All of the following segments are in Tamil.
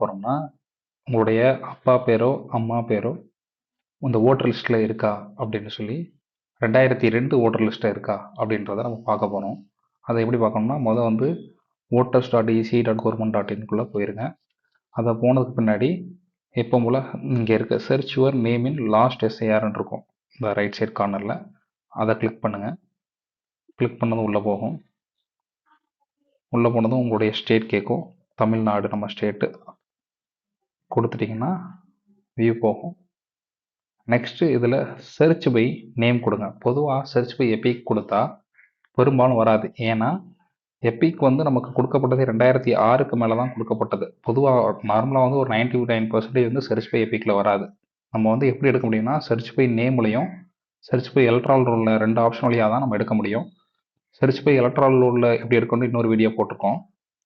போகிறோம்னா உங்களுடைய அப்பா பேரோ அம்மா பேரோ இந்த ஓட்டர் லிஸ்ட்டில் இருக்கா அப்படின்னு சொல்லி ரெண்டாயிரத்தி ரெண்டு ஓட்டர் லிஸ்ட்டில் இருக்கா அப்படின்றத நம்ம பார்க்க போகிறோம் அதை எப்படி பார்க்கணும்னா மொதல் வந்து voters dot EC dot government dot இன்குள்ளே போயிருங்க. அதை போனதுக்கு பின்னாடி எப்போ போல் இங்கே இருக்க search your name in last எஸ்ஐஆர்னு இருக்கும் இந்த ரைட் சைட் கார்னரில் அதை கிளிக் பண்ணுங்கள் கிளிக் பண்ணதும் உள்ளே போகும். உள்ளே போனதும் உங்களுடைய ஸ்டேட் கேட்கும். தமிழ்நாடு நம்ம ஸ்டேட்டு கொடுத்துட்டிங்கன்னா வியூ போகும். நெக்ஸ்ட்டு இதில் சர்ச் பை நேம் கொடுங்க. பொதுவாக சர்ச் பை எபிக் கொடுத்தா பெரும்பாலும் வராது. ஏன்னா எபிக் வந்து நமக்கு கொடுக்கப்பட்டது ரெண்டாயிரத்தி ஆறுக்கு மேலே தான் கொடுக்கப்பட்டது பொதுவாக நார்மலாக வந்து ஒரு நைன்டி நைன் பர்சன்டேஜ் வந்து சர்ச் பை எபிக்கில் வராது. நம்ம வந்து எப்படி எடுக்க முடியும்னா சர்ச் பை நேம்லையும் சர்ச் பை எலக்ட்ரால் ரோலில் ரெண்டு ஆப்ஷன் வழியாக தான் நம்ம எடுக்க முடியும். சர்ச் பை எலக்ட்ரால் ரோலில் எப்படி எடுக்கணும்னு இன்னொரு வீடியோ போட்டிருக்கோம்.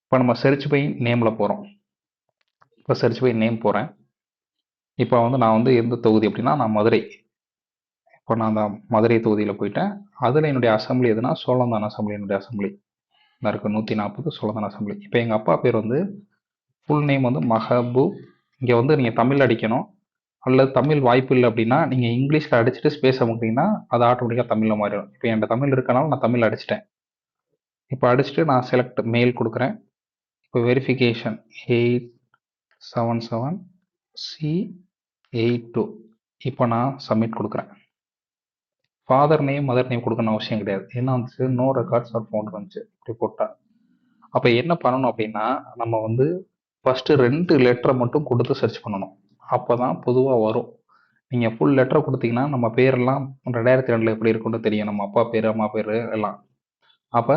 இப்போ நம்ம சர்ச் பை நேமில் போகிறோம் இப்போ சர்ச் பை நேம் போகிறேன் இப்போ வந்து நான் வந்து எந்த தொகுதி அப்படின்னா நான் மதுரை. இப்போ நான் அந்த மதுரை தொகுதியில் போயிட்டேன். அதில் என்னுடைய அசம்பிளி எதுனா சோழந்தான் அசம்பிளி என்னுடைய அசம்பிளி நான் இருக்குது நூற்றி நாற்பது சோழந்தான் அசம்பிளி இப்போ எங்கள் அப்பா பேர் வந்து ஃபுல் நேம் வந்து மஹபூப் இங்கே வந்து நீங்கள் தமிழ் அடிக்கணும். அல்லது தமிழ் வாய்ப்பு இல்லை அப்படின்னா நீங்கள் இங்கிலீஷில் அடிச்சுட்டு ஸ்பேஸ் அமுக்கிட்டீங்கன்னா அது ஆட்டோமேட்டிக்காக தமிழில் மாறிடும். இப்போ என்கிட்ட தமிழ் இருக்கனால நான் தமிழ் அடிச்சிட்டேன். இப்போ அடிச்சுட்டு நான் செலக்ட் மெயில் கொடுக்குறேன். இப்போ verification eight seven seven C eight two இப்போ நான் சப்மிட் கொடுக்குறேன். ஃபாதர் நேம் மதர் நேம் கொடுக்கணும் அவசியம் கிடையாது. என்ன வந்துச்சு நோ ரெக்கார்ட்ஸ் ஆர் ஃபோன் வந்துச்சு இப்படி போட்டால் அப்போ என்ன பண்ணணும் அப்படின்னா நம்ம வந்து ஃபஸ்ட்டு ரெண்டு லெட்டரை மட்டும் கொடுத்து சர்ச் பண்ணணும். அப்போ தான் பொதுவாக வரும். நீங்கள் ஃபுல் லெட்டரை கொடுத்தீங்கன்னா நம்ம பேரெல்லாம் ரெண்டாயிரத்தி ரெண்டில் எப்படி இருக்குன்னு தெரியும். நம்ம அப்பா பேர் அம்மா பேர் எல்லாம். அப்போ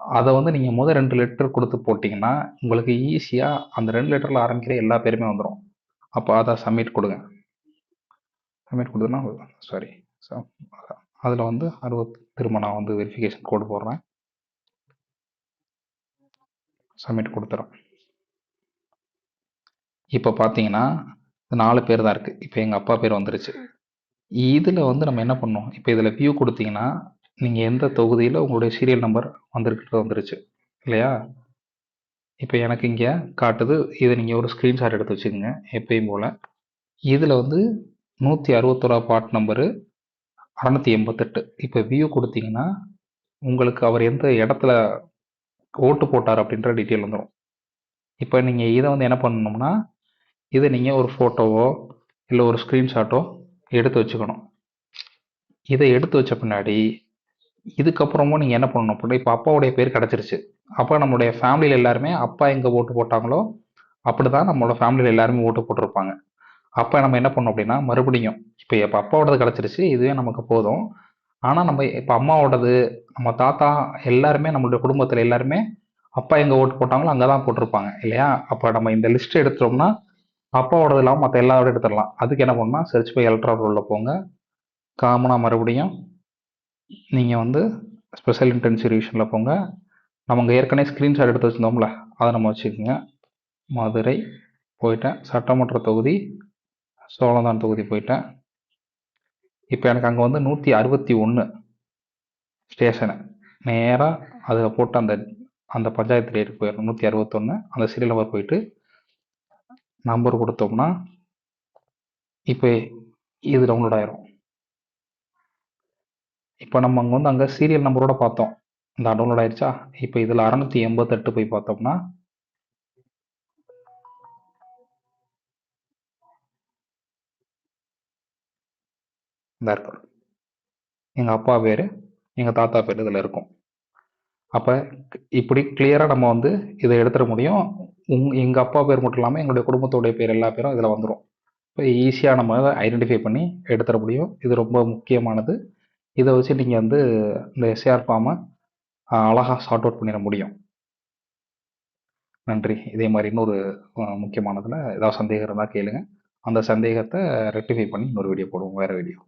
அதை வந்து நீங்கள் முதல் ரெண்டு லெட்டர் கொடுத்து போட்டிங்கன்னா உங்களுக்கு ஈஸியாக அந்த ரெண்டு லெட்டரில் ஆரம்பிக்கிற எல்லா பேருமே வந்துடும் அப்போ அதை சப்மிட் கொடுங்க. சப்மிட் கொடுத்தோன்னா சாரி அதில் வந்து அறுபத் திரும்ப நான் வந்து வெரிஃபிகேஷன் கோடு போடுறேன். சப்மிட் கொடுத்துறோம் இப்போ பார்த்தீங்கன்னா நாலு பேர் தான் இருக்குது இப்போ எங்கள் அப்பா பேர் வந்துருச்சு. இதில் வந்து நம்ம என்ன பண்ணோம் இப்போ இதில் வியூ கொடுத்தீங்கன்னா நீங்கள் எந்த தொகுதியில் உங்களுடைய சீரியல் நம்பர் வந்திருக்கிறது வந்துருச்சு இல்லையா? இப்போ எனக்கு இங்கே காட்டுது இதை நீங்கள் ஒரு ஸ்க்ரீன்ஷாட் எடுத்து வச்சுக்கோங்க எப்பயும் போல். இதில் வந்து நூற்றி அறுபத்தோரா பார்ட் நம்பரு அறநூற்றி எண்பத்தெட்டு. இப்போ வியூ கொடுத்தீங்கன்னா உங்களுக்கு அவர் எந்த இடத்துல ஓட்டு போட்டார் அப்படின்ற டீட்டெயில் வந்துடும் இப்போ நீங்கள் இதை வந்து என்ன பண்ணணும்னா இதை நீங்கள் ஒரு ஃபோட்டோவோ இல்லை ஒரு ஸ்க்ரீன்ஷாட்டோ எடுத்து வச்சுக்கணும். இதை எடுத்து வச்ச பின்னாடி இதுக்கப்புறமும் நீங்கள் என்ன பண்ணணும் அப்படின்னா இப்போ அப்பாவுடைய பேர் கிடச்சிருச்சு. அப்போ நம்மளுடைய ஃபேமிலியில் எல்லாருமே அப்பா எங்கே ஓட்டு போட்டாங்களோ அப்படி தான் நம்மளோட ஃபேமிலியில் எல்லாருமே ஓட்டு போட்டிருப்பாங்க. அப்போ நம்ம என்ன பண்ணோம் அப்படின்னா மறுபடியும் இப்போ இப்போ அப்பாவோடது கிடச்சிருச்சு இதுவே நமக்கு போதும். ஆனால் நம்ம இப்போ அம்மாவோடது நம்ம தாத்தா எல்லாருமே நம்மளுடைய குடும்பத்தில் எல்லாருமே அப்பா எங்கே ஓட்டு போட்டாங்களோ அங்கே தான் போட்டிருப்பாங்க இல்லையா? அப்போ நம்ம இந்த லிஸ்ட் எடுத்துட்டோம்னா அப்பாவோடது இல்லாமல் மற்ற எல்லாரோட எடுத்துடலாம். அதுக்கு என்ன பண்ணால் சர்ச் போய் எலக்ட்ரா ரோலில் போங்க. காமனாக மறுபடியும் நீங்கள் வந்து ஸ்பெஷல் இன்டென்சிவ் ரிவிஷனில் போங்க. நம்ம ஏற்கனவே ஸ்க்ரீன்ஷாட் எடுத்து வச்சுருந்தோம்ல அதை நம்ம வச்சுக்கோங்க. மதுரை போயிட்டேன். சட்டமன்ற தொகுதி சோழந்தான் தொகுதி போயிட்டேன். இப்போ எனக்கு அங்கே வந்து நூற்றி அறுபத்தி ஒன்று ஸ்டேஷனு நேராக அதில் போட்டு அந்த அந்த பஞ்சாயத்து ரேட்டுக்கு போயிடும் நூற்றி அறுபத்தொன்று அந்த சீரியல் நம்பர் போயிட்டு நம்பர் கொடுத்தோம்னா இப்போ இது டவுன்லோட் ஆயிரும். இப்போ நம்ம அங்கே வந்து அங்கே சீரியல் நம்பரோட பார்த்தோம். இந்த டவுன்லோட் ஆயிடுச்சா இப்போ இதில் அறநூற்றி எண்பத்தெட்டு போய் பார்த்தோம்னா இந்த இருக்கும் எங்கள் அப்பா பேர் எங்கள் தாத்தா பேர் இதில் இருக்கும். அப்போ இப்படி கிளியராக நம்ம வந்து இதை எடுத்துட முடியும். உங் எங்கள் அப்பா பேர் மட்டும் இல்லாமல் எங்களுடைய குடும்பத்தோடைய பேர் எல்லா பேரும் இதில் வந்துடும் இப்போ ஈஸியாக நம்ம ஐடென்டிஃபை பண்ணி எடுத்துட முடியும். இது ரொம்ப முக்கியமானது. இதை வச்சு நீங்கள் வந்து இந்த எஸ்ஏஆர் ஃபார்மை அழகாக சார்ட் அவுட் பண்ணிட முடியும். நன்றி. இதே மாதிரி இன்னொரு முக்கியமானதில் ஏதாவது சந்தேகம் இருந்தால் கேளுங்க. அந்த சந்தேகத்தை ரெக்டிஃபை பண்ணி இன்னொரு வீடியோ போடுவோம். வேறு வீடியோ